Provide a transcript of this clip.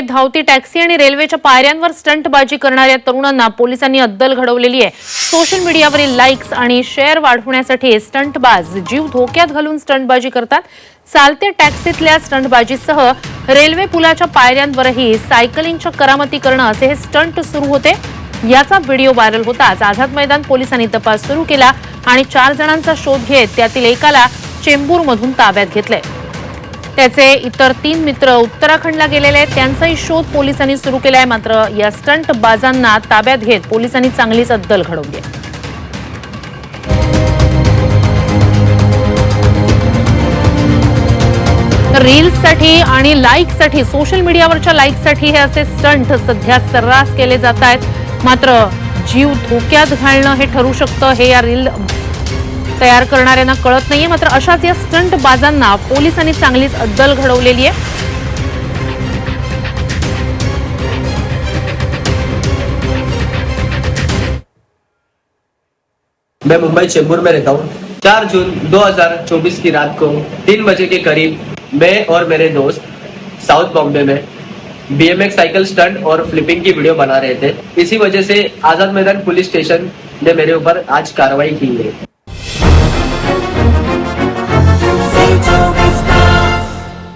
धावती taxi आणि रेल्वेच्या पायऱ्यांवर स्टंटबाजी करणाऱ्या तरुणांना पोलिसांनी अद्दल घडवलेली आहे. सोशल मीडियावरील लाईक्स आणि शेअर वाढवण्यासाठी स्टंटबाज जीव धोक्यात घालून स्टंटबाजी करतात. चालत्या टॅक्सीतल्या स्टंटबाजीसह रेल्वे पुलाच्या पायऱ्यांवरही सायकलिंगच्या करामती करणं असे हे स्टंट सुरू होते. याचा व्हिडिओ व्हायरल होताच आझाद मैदान पोलिसांनी तपास सुरू केला आणि चार जणांचा शोध घेत त्यातील एकाला चेंबूरमधून ताब्यात घेतलंय. त्याचे इतर तीन मित्र उत्तराखंडला गेलेले आहेत. त्यांचाही शोध पोलिसांनी सुरू केला आहे मात्र या स्टंट बाजांना ताब्यात घेत पोलिसांनी चांगलीच अद्दल घडवली आहे. रील्ससाठी आणि लाईकसाठी सोशल मीडियावरच्या लाईकसाठी हे असे स्टंट सध्या सर्रास केले जात आहेत. मात्र जीव धोक्यात घालणं हे ठरू शकतं हे या रील तयार करणाऱ्यांना कळत नाहीये. मात्र अशाच या स्टंट बाजांना पोलिसांनी चांगलीच अद्दल घडवलेली आहे. मैं मुंबई चेंबूर में रहता हूँ। चार जून 2024 की रात को तीन बजे के करीब मैं और मेरे दोस्त साउथ बॉम्बे में बीएमएक्स साइकिल स्टंट और फ्लिपिंग की वीडियो बना रहे थे। इसी वजह से आजाद मैदान पुलिस स्टेशन ने मेरे ऊपर आज कार्रवाई की है।